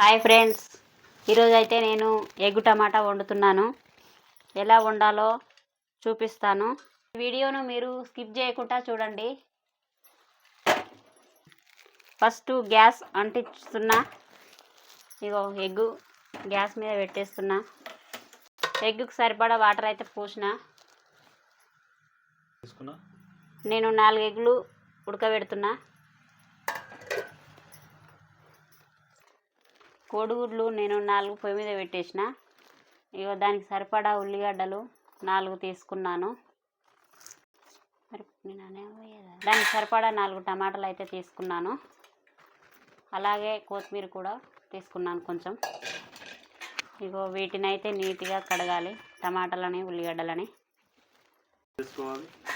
Hi friends. ఈరోజు అయితే నేను ఎగ్గు టమాటా వండుతున్నాను. ఎలా వండాలో చూపిస్తాను. వీడియోను మీరు స్కిప్ చేయకుండా చూడండి. ఫస్ట్ గ్యాస్ అంటిస్తున్నా. ఇగో ఎగ్గు గ్యాస్ మీద పెట్టేస్తున్నా. ఎగ్గుకు సరిపడా వాటర్ అయితే పోసిన. నేను నాలుగు ఎగ్గులు ఉడకబెడుతున్నా. కోడిగుడ్లు నేను నాలుగు పొయ్యి మీద పెట్టేసిన. ఇగో దానికి సరిపడా ఉల్లిగడ్డలు నాలుగు తీసుకున్నాను. మరి దానికి సరిపడా నాలుగు టమాటాలు అయితే తీసుకున్నాను. అలాగే కొత్తిమీర కూడా తీసుకున్నాను కొంచెం. ఇగో వీటిని అయితే నీట్గా కడగాలి. టమాటాలని ఉల్లిగడ్డలని.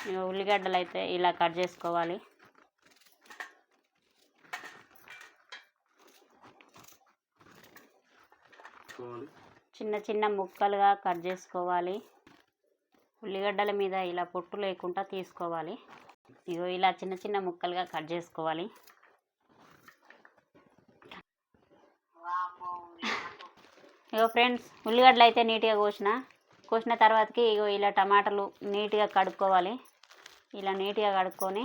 ఇగో ఉల్లిగడ్డలు అయితే ఇలా కట్ చేసుకోవాలి. తీసుకోవాలి చిన్న చిన్న ముక్కలుగా కట్ చేసుకోవాలి. ఉల్లిగడ్డల మీద ఇలా పొట్టు లేకుండా తీసుకోవాలి. ఇగో ఇలా చిన్న చిన్న ముక్కలుగా కట్ చేసుకోవాలి. ఇగో ఫ్రెండ్స్ ఉల్లిగడ్డలు అయితే నీట్గా కోసిన. కోసిన తర్వాతకి ఇగో ఇలా టమాటాలు నీట్గా కడుక్కోవాలి. ఇలా నీట్గా కడుక్కొని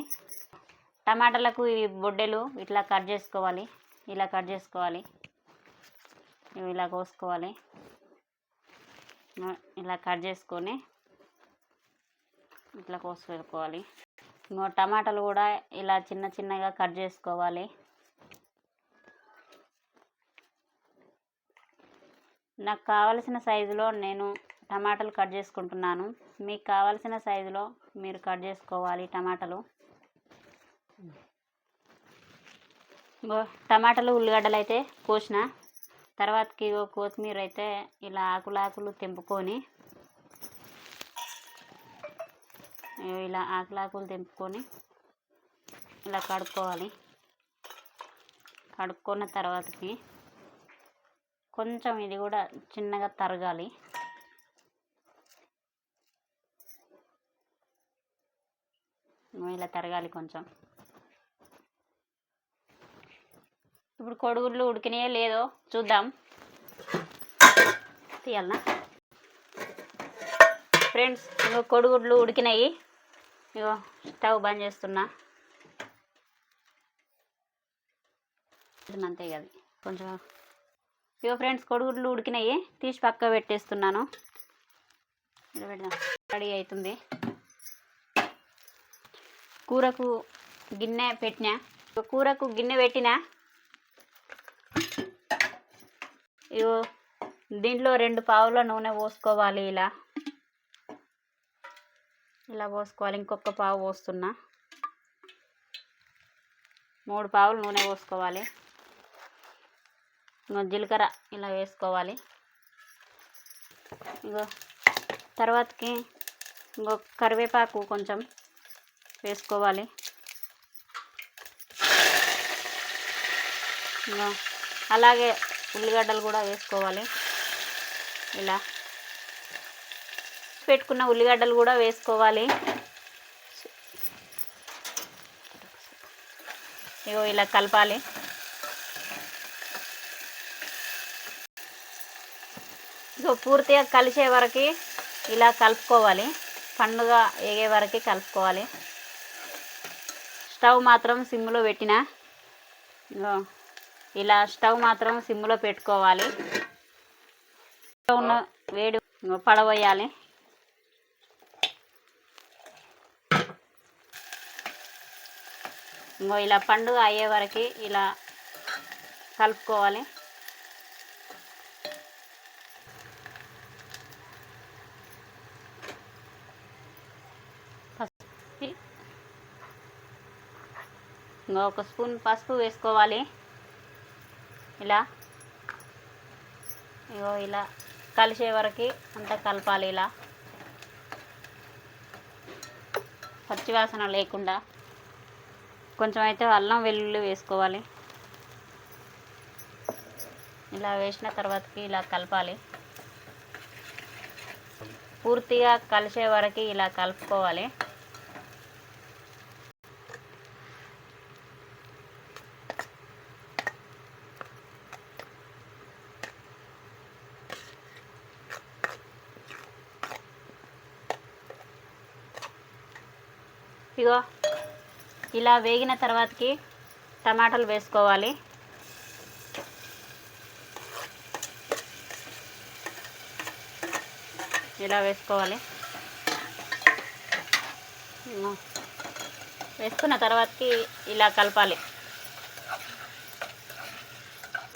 టమాటాలకు ఇవి బొడ్డెలు ఇట్లా కట్ చేసుకోవాలి. ఇలా కట్ చేసుకోవాలి. ఇవి ఇలా కోసుకోవాలి. ఇలా కట్ చేసుకొని ఇట్లా కోసి పెట్టుకోవాలి ఇంకో టమాటాలు కూడా ఇలా చిన్న చిన్నగా కట్ చేసుకోవాలి. నాకు కావలసిన సైజులో నేను టమాటాలు కట్ చేసుకుంటున్నాను. మీకు కావలసిన సైజులో మీరు కట్ చేసుకోవాలి టమాటాలు. టమాటాలు ఉల్లిగడ్డలు అయితే కోసిన. తర్వాతకి ఇగో కొత్తిమీర అయితే ఇలా ఆకులు ఆకులు తెంపుకొని ఇలా ఆకులు ఆకులు తెంపుకొని ఇలా కడుక్కోవాలి. కడుక్కున్న తర్వాతకి కొంచెం ఇది కూడా చిన్నగా తరగాలి. ఇలా తరగాలి కొంచెం. ఇప్పుడు కొడుగుడ్లు ఉడికినాయో లేదో చూద్దాం. తీయాలనా? ఫ్రెండ్స్ ఇగో కొడుగుడ్లు ఉడికినాయి. ఇగో స్టవ్ బంద్ చేస్తున్నా. అంతే కదా కొంచెం ఇగో ఫ్రెండ్స్ కొడుగుడ్లు ఉడికినాయి. తీసి పక్క పెట్టేస్తున్నాను. పెడదాం. రెడీ అవుతుంది కూరకు గిన్నె పెట్టినా. కూరకు గిన్నె పెట్టినా. ఇగో దీంట్లో రెండు పావుల నూనె పోసుకోవాలి ఇలా. ఇలా పోసుకోవాలి. ఇంకొక పావు పోస్తున్నా. మూడు పావులు నూనె పోసుకోవాలి. ఇంకో జీలకర్ర ఇలా వేసుకోవాలి. ఇంకో తర్వాతకి ఇంకో కరివేపాకు కొంచెం వేసుకోవాలి. ఇంకో అలాగే ఉల్లిగడ్డలు కూడా వేసుకోవాలి. ఇలా పెట్టుకున్న ఉల్లిగడ్డలు కూడా వేసుకోవాలి. ఇగో ఇలా కలపాలి. ఇగో పూర్తిగా కలిసే వరకు ఇలా కలుపుకోవాలి. పండుగ ఎగే వరకు కలుపుకోవాలి. స్టవ్ మాత్రం సిమ్లో పెట్టిన. ఇగో ఇలా స్టవ్ మాత్రం సిమ్లో పెట్టుకోవాలి. ఉన్న వేడి పడవేయాలి. ఇంకో ఇలా పండుగ అయ్యే వరకు ఇలా కలుపుకోవాలి. పసుపు. ఇంకో ఒక స్పూన్ పసుపు వేసుకోవాలి. ఇలా. ఇగో ఇలా. కలిసే వరకు అంతా కలపాలి ఇలా. పచ్చివాసన లేకుండా. కొంచెం అయితే అల్లం వెల్లుల్లి వేసుకోవాలి. ఇలా వేసిన తర్వాతకి ఇలా కలపాలి. పూర్తిగా కలిసే వరకు ఇలా కలుపుకోవాలి. ఇగో ఇలా వేగిన తర్వాతకి టమాటాలు వేసుకోవాలి. ఇలా వేసుకోవాలి. వేసుకున్న తర్వాతకి ఇలా కలపాలి.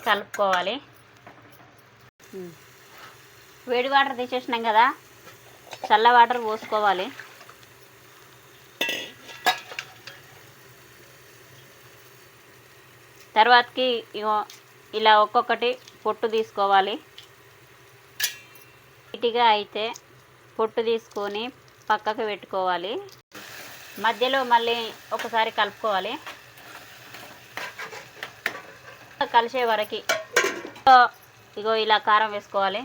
కలుపుకోవాలి. వేడి వాటర్ తీసేసినాం కదా చల్ల వాటర్ పోసుకోవాలి. తర్వాతకి ఇగో ఇలా ఒక్కొక్కటి పొట్టు తీసుకోవాలి. నీటిగా అయితే పొట్టు తీసుకొని పక్కకు పెట్టుకోవాలి. మధ్యలో మళ్ళీ ఒకసారి కలుపుకోవాలి. కలిసే వరకు ఇగో ఇలా కారం వేసుకోవాలి.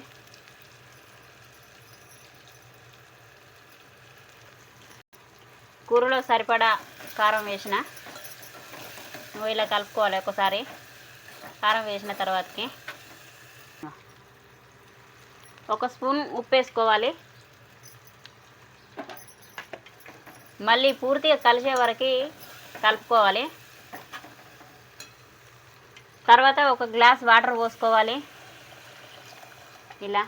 కూరలో సరిపడా కారం వేసిన ఇలా కలుపుకోవాలి ఒకసారి. కారం వేసిన తర్వాతకి. ఒక స్పూన్ ఉప్పు వేసుకోవాలి. మళ్ళీ పూర్తిగా కలిసే వరకు కలుపుకోవాలి. తర్వాత ఒక గ్లాస్ వాటర్ పోసుకోవాలి. ఇలా.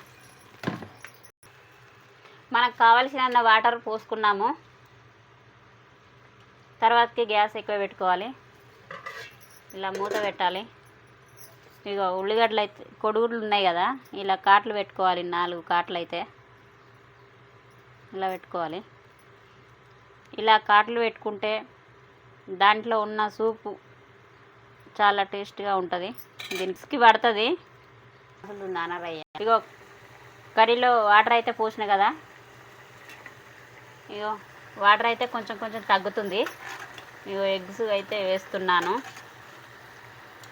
మనకు కావలసిన వాటర్ పోసుకున్నాము. తర్వాతకి గ్యాస్ ఎక్కువ పెట్టుకోవాలి. ఇలా మూత పెట్టాలి. ఇక ఉల్లిగడ్డలు అయితే కొడుగుడ్లు ఉన్నాయి కదా ఇలా కాట్లు పెట్టుకోవాలి నాలుగు కాట్లు అయితే. ఇలా పెట్టుకోవాలి. ఇలా కాట్లు పెట్టుకుంటే దాంట్లో ఉన్న సూపు చాలా టేస్ట్గా ఉంటుంది. దీనికి పడుతుంది. అసలు నానరయ్య. ఇగో కర్రీలో వాటర్ అయితే పోసిన కదా. ఇగో వాటర్ అయితే కొంచెం కొంచెం తగ్గుతుంది. ఇగో ఎగ్స్ అయితే వేస్తున్నాను.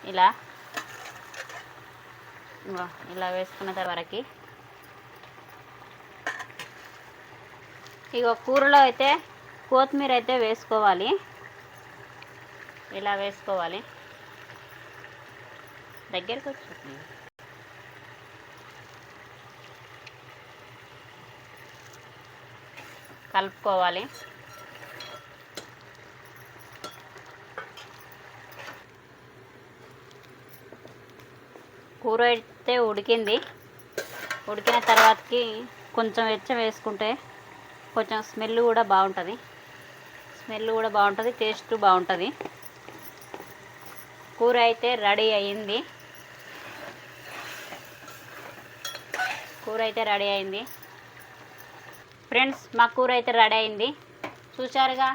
ఇలా. ఇలా వేసుకున్న తర్వాతకి ఇగో కూరలో అయితే కొత్తిమీర అయితే వేసుకోవాలి. ఇలా వేసుకోవాలి. దగ్గరికి వచ్చి కలుపుకోవాలి. కూర అయితే ఉడికింది. ఉడికిన తర్వాతకి కొంచెం వెచ్చ వేసుకుంటే కొంచెం స్మెల్ కూడా బాగుంటుంది. స్మెల్ కూడా బాగుంటుంది టేస్ట్ బాగుంటుంది. కూర అయితే రెడీ అయింది. కూర అయితే రెడీ అయింది. ఫ్రెండ్స్ మా కూర అయితే రెడీ అయింది. చూశారుగా?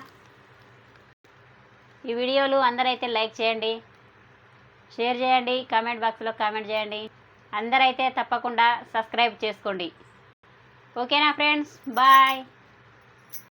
ఈ వీడియోలు అందరైతే లైక్ చేయండి. షేర్ చేయండి కామెంట్ బాక్స్లో కామెంట్ చేయండి. అందరైతే తప్పకుండా సబ్స్క్రైబ్ చేసుకోండి. ఓకేనా ఫ్రెండ్స్? బాయ్.